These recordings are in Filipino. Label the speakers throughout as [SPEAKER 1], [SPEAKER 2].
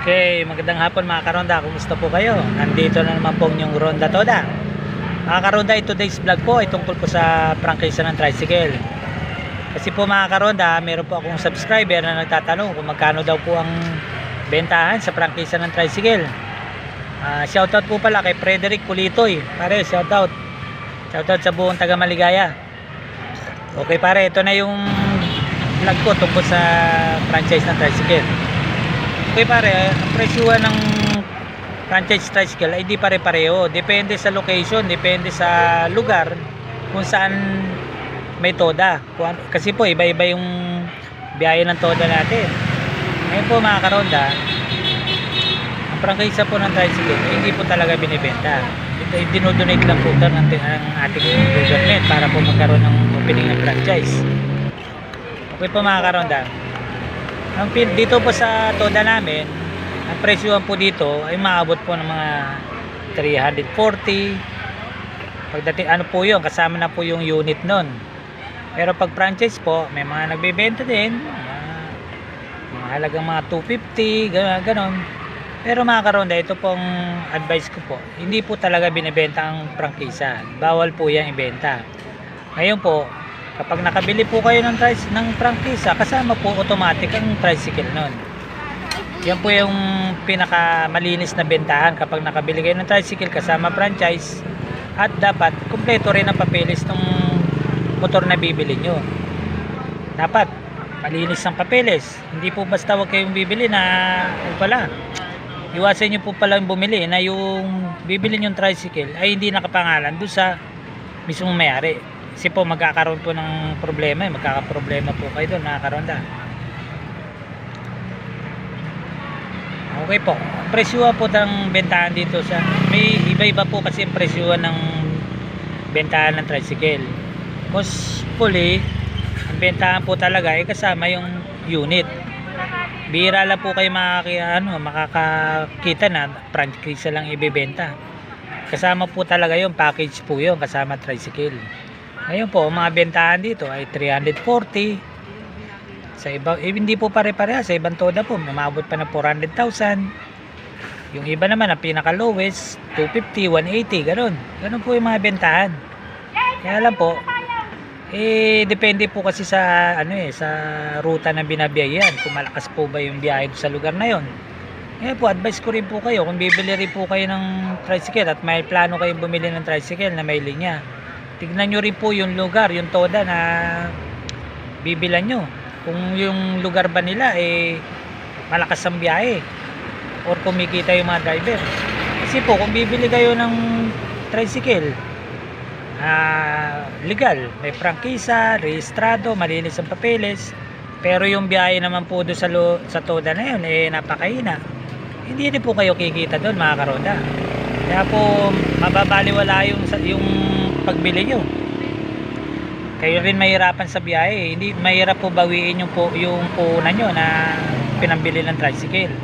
[SPEAKER 1] Okay, magandang hapon mga karonda. Kumusta po kayo? Nandito na naman po yung Ronda Toda. Mga karonda, today's vlog po ay tungkol po sa prangkisa ng tricycle. Kasi po mga karonda, meron po akong subscriber na nagtatanong kung magkano daw po ang bentahan sa prangkisa ng tricycle. Ah, shoutout po pala kay Frederick Kulitoy. Pare, shoutout. Shoutout sa buong taga Maligaya. Okay pare, ito na yung vlog ko tungkol sa franchise ng tricycle. Okay pare, ang presyuhan ng franchise tricycle ay di pare-pareho. Depende sa location, depende sa lugar kung saan may toda. Kasi po iba-iba yung biyahe ng toda natin. Ngayon po mga karonda, ang prangkisa po ng tricycle ay hindi po talaga binibenta. Ito ay dinodonate lang po ng ating government para po magkaroon ng opening ng franchise. Okay po mga karonda, ang dito po sa Toda namin, ang presyuhan po dito ay maabot po ng mga 340. Pagdating ano po 'yon, kasama na po yung unit nun. Pero pag franchise po, may mga nagbebenta din, mga, halagang mga 250, gano'n, ganon. Pero mga karonda, ito pong advice ko po, hindi po talaga binibenta ang prangkisa. Bawal po yan ibenta. Ngayon po, kapag nakabili po kayo ng, tric- ng prangkisa, kasama po automatic ang tricycle nun. Yan po yung pinaka malinis na bentahan kapag nakabili kayo ng tricycle kasama franchise at dapat kumpleto rin ang papeles ng motor na bibili nyo. Dapat malinis ang papeles. Hindi po basta wag kayong bibili na o pala. Iwasan nyo po palang bumili na yung bibili yung tricycle ay hindi nakapangalan doon sa mismong mayari. Kasi po magkakaroon po ng problema, eh. magkakaproblema po kayo doon, nakakaronda. Okay po. Ang presyuhan po ng bentahan dito sa may iba-iba po kasi ang ng bentahan ng tricycle. Most fully, ang bentahan po talaga ay kasama yung unit. Bira lang po kayo makaki, ano, makakakita na franchise lang ibebenta. Kasama po talaga yung package po yun, kasama tricycle. Ngayon po, mga bentahan dito ay 340. Sa iba, eh, hindi po pare-pareha. Sa ibang toda po, mamabot pa ng 400,000. Yung iba naman, ang pinaka-lowest, 250, 180, ganun. Ganun po yung mga bentahan. Kaya lang po, eh, depende po kasi sa, ano eh, sa ruta na binabiyayan. Kung malakas po ba yung biyahe sa lugar na yon. Kaya po, advice ko rin po kayo, kung bibili rin po kayo ng tricycle at may plano kayong bumili ng tricycle na may linya, tignan nyo rin po yung lugar, yung toda na bibilan nyo. Kung yung lugar ba nila, eh, malakas ang biyahe or kumikita yung mga driver. Kasi po, kung bibili kayo ng tricycle, ah, legal, may prangkisa, rehistrado, malinis ang papeles, pero yung biyahe naman po doon sa, sa toda na yun, eh, napakahina. Hindi din po kayo kikita doon, mga karonda. Kaya po, mababaliwala yung, yung pagbili nyo. Kayo rin mahirapan sa biyahe. Hindi mahirap po bawiin yung po yung puhunan nyo na pinambili ng tricycle.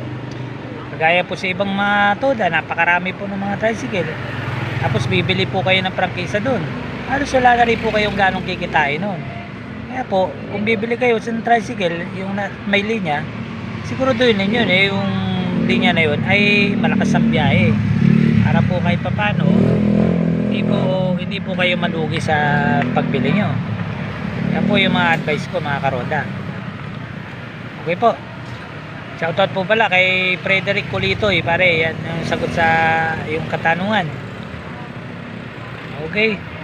[SPEAKER 1] Kagaya po sa ibang mga toda, napakarami po ng mga tricycle. Tapos bibili po kayo ng prangkisa doon. Halos wala na rin po kayong ganong kikitain noon. Kaya po, kung bibili kayo sa tricycle, yung na, may linya, siguro doon ninyo eh, yung linya na yun ay malakas ang biyahe. Para po kahit papano, hindi po, hindi po kayo malugi sa pagbili nyo. Yan po yung mga advice ko mga karoda. Okay po. Shoutout po pala kay Frederick Kulitoy, pare. Yan yung sagot sa yung katanungan. Okay.